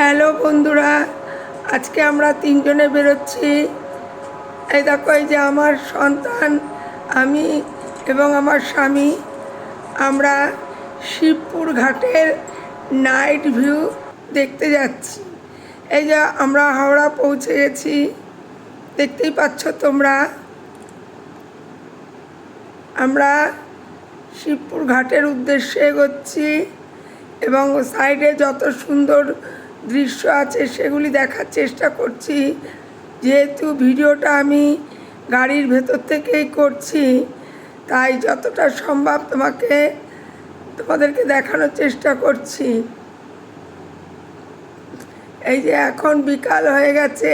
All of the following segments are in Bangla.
হ্যালো বন্ধুরা, আজকে আমরা তিনজনে বেরোচ্ছি। এই দেখো, এই যে আমার সন্তান, আমি এবং আমার স্বামী। আমরা শিবপুর ঘাটের নাইট ভিউ দেখতে যাচ্ছি। এই যে আমরা হাওড়া পৌঁছে গেছি, দেখতেই পাচ্ছ তোমরা। আমরা শিবপুর ঘাটের উদ্দেশ্যে এগোচ্ছি এবং সাইডে যত সুন্দর দৃশ্য আছে, সেগুলি দেখার চেষ্টা করছি। যেহেতু ভিডিওটা আমি গাড়ির ভেতর থেকেই করছি, তাই যতটা সম্ভব তোমাকে, তোমাদেরকে দেখানোর চেষ্টা করছি। এই যে এখন বিকাল হয়ে গেছে,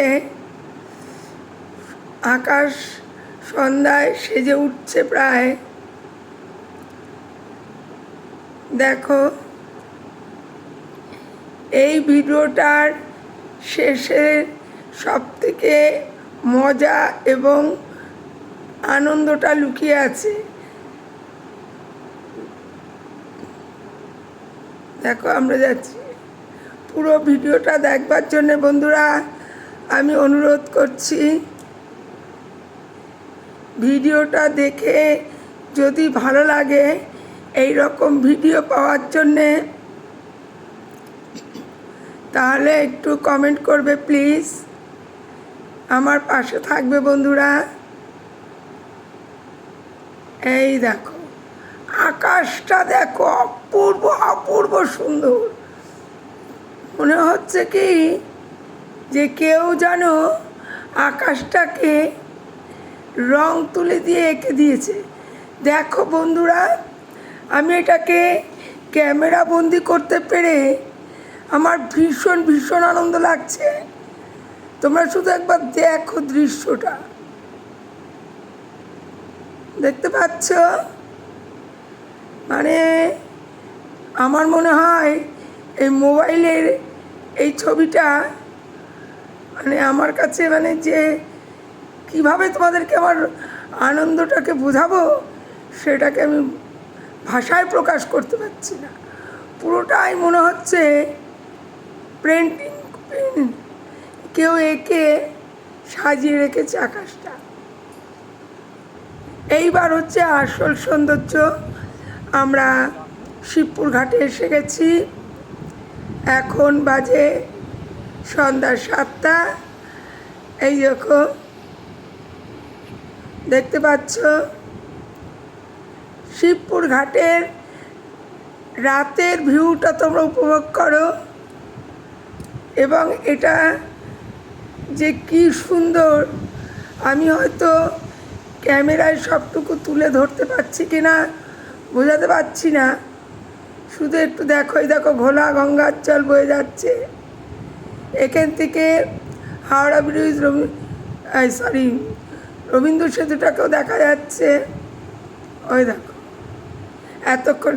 আকাশ সন্ধ্যায় সেজে উঠছে প্রায়। দেখো এই ভিডিওটার শেষে সব থেকে মজা এবং আনন্দটা লুকিয়ে আছে। দেখো, আমরা যাচ্ছি। পুরো ভিডিওটা দেখবার জন্য বন্ধুরা, আমি অনুরোধ করছি, ভিডিওটা দেখে যদি ভালো লাগে এই রকম ভিডিও পাওয়ার জন্যে তাহলে একটু কমেন্ট করবে প্লিজ আমার পাশে থাকবে বন্ধুরা। এই দেখো, আকাশটা দেখো অপূর্ব অপূর্ব সুন্দর। মনে হচ্ছে কি যে কেউ যেন আকাশটাকে রং তুলে দিয়ে এঁকে দিয়েছে। দেখো বন্ধুরা, আমি এটাকে ক্যামেরা বন্দি করতে পেরে আমার ভীষণ ভীষণ আনন্দ লাগছে। তোমরা শুধু একবার দেখো দৃশ্যটা। দেখতে পাচ্ছ? মানে আমার মনে হয় এই মোবাইলের এই ছবিটা মানে আমার কাছে মানে যে কীভাবে তোমাদেরকে আমার আনন্দটাকে বোঝাবো, সেটাকে আমি ভাষায় প্রকাশ করতে পারছি না। পুরোটাই মনে হচ্ছে পেন্টিং কেউ এঁকে সাজিয়ে রেখেছে আকাশটা। এইবার হচ্ছে আসল সৌন্দর্য, আমরা শিবপুর ঘাটে এসে গেছি। এখন বাজে সন্ধ্যা সাতটা। এই দেখো, দেখতে পাচ্ছ? শিবপুর ঘাটের রাতের ভিউটা তোমরা উপভোগ করো। এবং এটা যে কি সুন্দর, আমি হয়তো ক্যামেরায় সবটুকু তুলে ধরতে পারছি কি না বোঝাতে পারছি না। শুধু একটু দেখো এই দেখো ঘোলা গঙ্গার জল বয়ে যাচ্ছে। এখান থেকে হাওড়া ব্রিজ, রবি সরি রবীন্দ্র সেতুটাকেও দেখা যাচ্ছে। ওই দেখো, এতক্ষণ